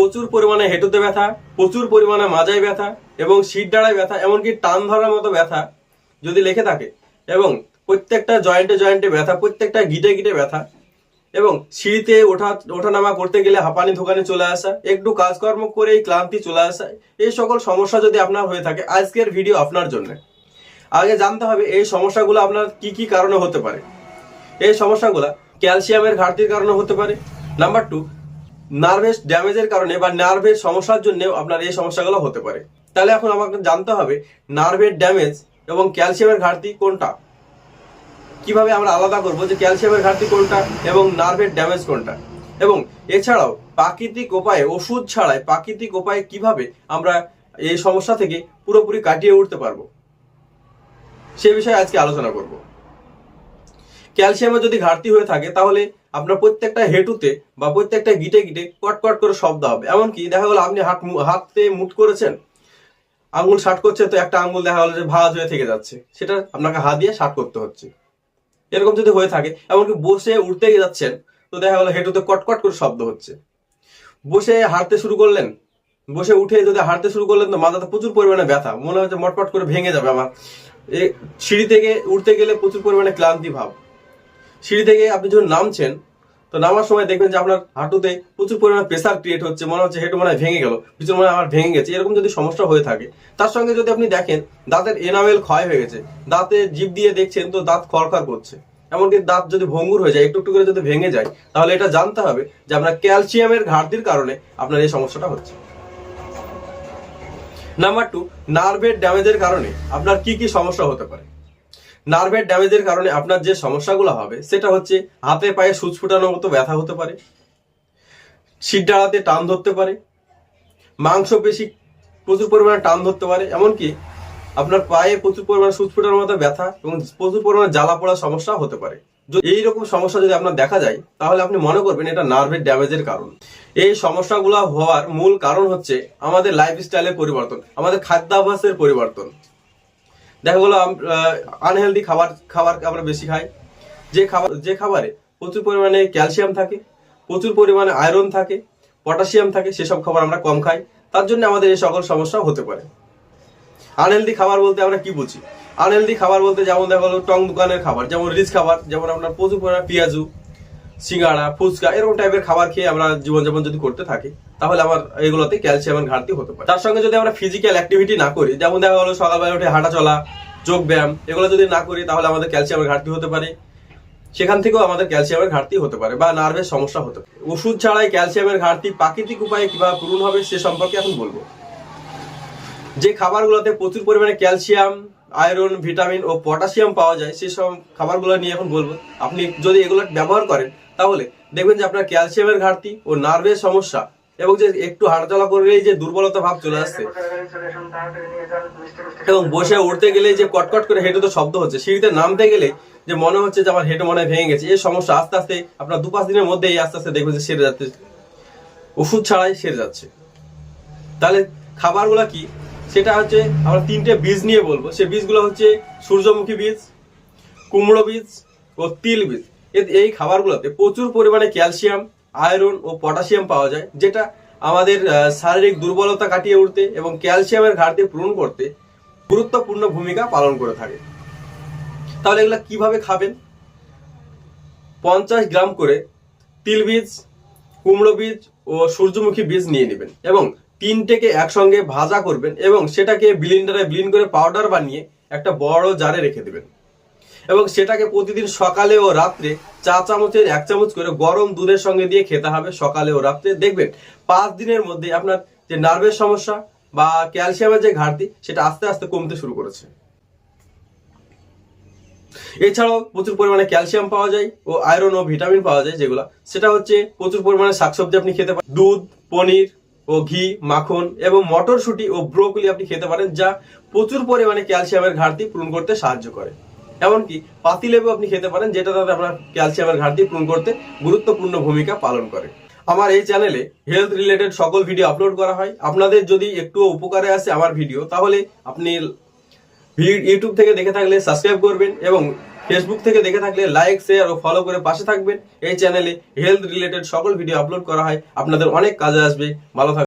প্রচুর পরিমাণে হেঁটুতে ব্যথা, প্রচুর পরিমাণে মাজায় ব্যথা এবং শির ডাড়ায় ব্যথা, এমনকি টান ধরার মতো ব্যথা যদি লেখে থাকে। এবং প্রত্যেকটা জয়েন্টে জয়েন্টে ব্যথা, প্রত্যেকটা গিটে গিটে ব্যথা। এবং সিঁড়িতে ওঠা, ওঠানামা করতে গেলে হাঁপানি ধোকানি চলে আসা, একটু কাজকর্ম করে ক্লান্তি চলে আসা, এই সকল সমস্যা যদি আপনার হয়ে থাকে, আজকের ভিডিও আপনার জন্য। আগে জানতে হবে, এই সমস্যাগুলো আপনার কি কি কারণে হতে পারে? এই সমস্যাগুলো ক্যালসিয়ামের ঘাটতির কারণে হতে পারে। নাম্বার টু নার্ভেস ড্যামেজের কারণে বা নার্ভের সমস্যার জন্য আপনার এই সমস্যাগুলো হতে পারে। তাহলে এখন আমাকে জানতে হবে, নার্ভের ড্যামেজ এবং ক্যালসিয়ামের ঘাটতি কোনটা? কীভাবে আমরা আলাদা করব যে ক্যালসিয়ামের ঘাটতি কোনটা এবং নার্ভের ড্যামেজ কোনটা? এবং এছাড়াও প্রাকৃতিক উপায়ে, ওষুধ ছাড়াই প্রাকৃতিক উপায়ে কীভাবে আমরা এই সমস্যা থেকে পুরোপুরি কাটিয়ে উঠতে পারব? সে বিষয়ে আজকে আলোচনা করব। ক্যালসিয়ামের যদি ঘাটতি হয়ে থাকে, তাহলে আপনার প্রত্যেকটা হেঁটুতে বা প্রত্যেকটা গিটে গিটে কট কট করে শব্দ হবে। এমনকি দেখা গেলো আপনি হাত হাতে মুট করেছেন, আঙ্গুল শার্ট করছে, তো একটা আঙুল দেখা গেলো যে ভাজ হয়ে থেকে যাচ্ছে। সেটা আপনাকে হাত দিয়ে শার্ট করতে হচ্ছে। এরকম যদি হয়ে থাকে, এমনকি বসে উঠতে যাচ্ছেন, তো দেখা গেলো হেঁটুতে কটকট করে শব্দ হচ্ছে। বসে হাঁটতে শুরু করলেন, বসে উঠে যদি হাঁটতে শুরু করলেন, তো মাথাতে প্রচুর পরিমাণে ব্যথা। মনে হচ্ছে মটপট করে ভেঙে যাবে আমার। সিঁড়ি থেকে উঠতে গেলে প্রচুর পরিমাণে ক্লান্তি ভাব। সিঁড়ি থেকে আপনি যখন নামছেন, তো নামার সময় দেখবেন যে আপনার হাঁটুতে প্রচুর পরিমাণে প্রেসার ক্রিয়েট হচ্ছে, মনে হচ্ছে হেঁটু মনে হয় ভেঙে গেল, পিছনে মনে হয় আমার ভেঙে গেছে, এরকম যদি সমস্যা হয়ে থাকে, তার সঙ্গে যদি আপনি দেখেন দাঁতের এনামেল ক্ষয় হয়ে গেছে, দাঁতে জিভ দিয়ে দেখছেন তো দাঁত খড়খড় করছে, এমনকি দাঁত যদি ভঙ্গুর হয়ে যায়, একটু একটু করে যদি ভেঙে যায়, তাহলে এটা জানতে হবে যে আপনার ক্যালসিয়ামের ঘাটতির কারণে আপনার এই সমস্যাটা হচ্ছে। নাম্বার টু নার্ভের ড্যামেজের কারণে আপনার কি কি সমস্যা হতে পারে? নার্ভের ড্যামেজের কারণে আপনার যে সমস্যাগুলো হবে, সেটা হচ্ছে হাতে পায়ে সুচ ফুটানোর মতো ব্যথা হতে পারে, শির ডাড়াতে টান ধরতে পারে মাংস পেশি প্রচুর পরিমাণে টান ধরতে পারে, এমনকি আপনার পায়ে প্রচুর পরিমাণে সুচ ফুটানোর মতো ব্যথা এবং প্রচুর পরিমাণে জ্বালা পোড়ার সমস্যা হতে পারে। যদি এইরকম সমস্যা যদি আপনার দেখা যায়, তাহলে আপনি মনে করবেন এটা নার্ভের ড্যামেজের কারণ। এই সমস্যাগুলো হওয়ার মূল কারণ হচ্ছে আমাদের লাইফস্টাইলের পরিবর্তন, আমাদের খাদ্যাভ্যাসের পরিবর্তন। দেখা গেলো আনহেলদি খাবার খাবার আমরা বেশি খাই। যে খাবার, যে খাবারে প্রচুর পরিমাণে ক্যালসিয়াম থাকে, প্রচুর পরিমাণে আয়রন থাকে পটাশিয়াম থাকে, সেসব খাবার আমরা কম খাই। তার জন্য আমাদের এই সকল সমস্যা হতে পারে। আনহেলদি খাবার বলতে আমরা কি বুঝি? আনহেলদি খাবার বলতে যেমন দেখা গেলো টং দোকানের খাবার, যেমন রিচ খাবার, যেমন আপনার প্রচুর পরিমাণে পেঁয়াজু, সিঙ্গাড়া, ফুচকা, এরকম টাইপের খাবার খেয়ে আমরা জীবনযাপন যদি করতে থাকি তাহলে আমার এগুলোতে ক্যালসিয়ামের ঘাটতি হতে পারে। তার সঙ্গে যদি আমরা ফিজিক্যাল অ্যাক্টিভিটি না করি, যেমন দেখা গেলো সকালবেলা উঠে হাঁটা চলা, যোগ ব্যায়াম, এগুলো যদি না করি, তাহলে আমাদের ক্যালসিয়ামের ঘাটতি হতে পারে। সেখান থেকেও আমাদের ক্যালসিয়ামের ঘাটতি হতে পারে বা নার্ভের সমস্যা হতে পারে। ওষুধ ছাড়াই ক্যালসিয়ামের ঘাটতি প্রাকৃতিক উপায়ে কীভাবে পূরণ হবে সে সম্পর্কে এখন বলব। যে খাবারগুলোতে প্রচুর পরিমাণে ক্যালসিয়াম আয়রন ভিটামিন ও পটাশিয়াম পাওয়া যায় সেসব খাবারগুলো নিয়ে এখন বলব। আপনি যদি এগুলো ব্যবহার করেন, তাহলে দেখবেন যে আপনার ক্যালসিয়ামের ঘাটতি ও নার্ভের সমস্যা এবং যে একটু হাঁটাচলা করলেই যে দুর্বলতা ভাব চলে আসছে। এবং বসে উঠতে গেলে যে কটকট করে হেঁটে তো শব্দ হচ্ছে। সিঁড়িতে নামতে গেলে যে মনে হচ্ছে যে আমার হেঁটে মনে ভেঙে গেছে। এই সমস্যা আস্তে আস্তে আপনার দু পাঁচ দিনের মধ্যেই আস্তে আস্তে দেখবেন যে সেরে যাচ্ছে। ওষুধ ছাড়াই সেরে যাচ্ছে। তাহলে খাবারগুলো কি? সেটা হচ্ছে আমরা তিনটে বীজ নিয়ে বলব। সেই বীজগুলো হচ্ছে সূর্যমুখী বীজ, কুমড়ো বীজ ও তিল বীজ। এই খাবারগুলোতে প্রচুর পরিমাণে ক্যালসিয়াম আয়রন ও পটাশিয়াম পাওয়া যায়, যেটা আমাদের শারীরিক দুর্বলতা কাটিয়ে উঠতে এবং ক্যালসিয়ামের ঘাটতি পূরণ করতে গুরুত্বপূর্ণ ভূমিকা পালন করে থাকে। তাহলে এগুলো কীভাবে খাবেন? পঞ্চাশ গ্রাম করে তিল বীজ, কুমড়ো বীজ ও সূর্যমুখী বীজ নিয়ে নেবেন এবং তিনটেকে একসঙ্গে ভাজা করবেন এবং সেটাকে ব্লিন্ডারে ব্লিন করে পাউডার বানিয়ে একটা বড় জারে রেখে দেবেন। এবং সেটাকে প্রতিদিন সকালে ও রাত্রে চা চামচের এক চামচ করে গরম দুধের সঙ্গে দিয়ে খেতে হবে সকালে ও রাত্রে। দেখবেন, পাঁচ দিনের মধ্যে আপনার যে নার্ভের সমস্যা বা ক্যালসিয়ামের যে ঘাটতি, সেটা আস্তে আস্তে কমতে শুরু করেছে। এছাড়াও প্রচুর পরিমাণে ক্যালসিয়াম পাওয়া যায় ও আয়রন ও ভিটামিন পাওয়া যায় যেগুলো। সেটা হচ্ছে প্রচুর পরিমাণে শাকসবজি আপনি খেতে পারেন। দুধ, পনির ও ঘি, মাখন এবং মটরশুঁটি ও ব্রোকলি আপনি খেতে পারেন, যা প্রচুর পরিমাণে ক্যালসিয়ামের ঘাটতি পূরণ করতে সাহায্য করে। এমনকি পাতিলেবু আপনি খেতে পারেন, যেটা তাতে আপনার ক্যালসিয়ামের ঘাটতি পূরণ করতে গুরুত্বপূর্ণ ভূমিকা পালন করে। আমার এই চ্যানেলে হেলথ রিলেটেড সকল ভিডিও আপলোড করা হয়। আপনাদের যদি একটু উপকারে আসে আমার ভিডিও তাহলে আপনি ইউটিউব থেকে দেখে থাকলে সাবস্ক্রাইব করবেন এবং ফেসবুক থেকে দেখে থাকলে লাইক শেয়ার ও ফলো করে পাশে থাকবেন। এই চ্যানেলে হেলথ রিলেটেড সকল ভিডিও আপলোড করা হয়। আপনাদের অনেক কাজে আসবে। ভালো থাকবেন।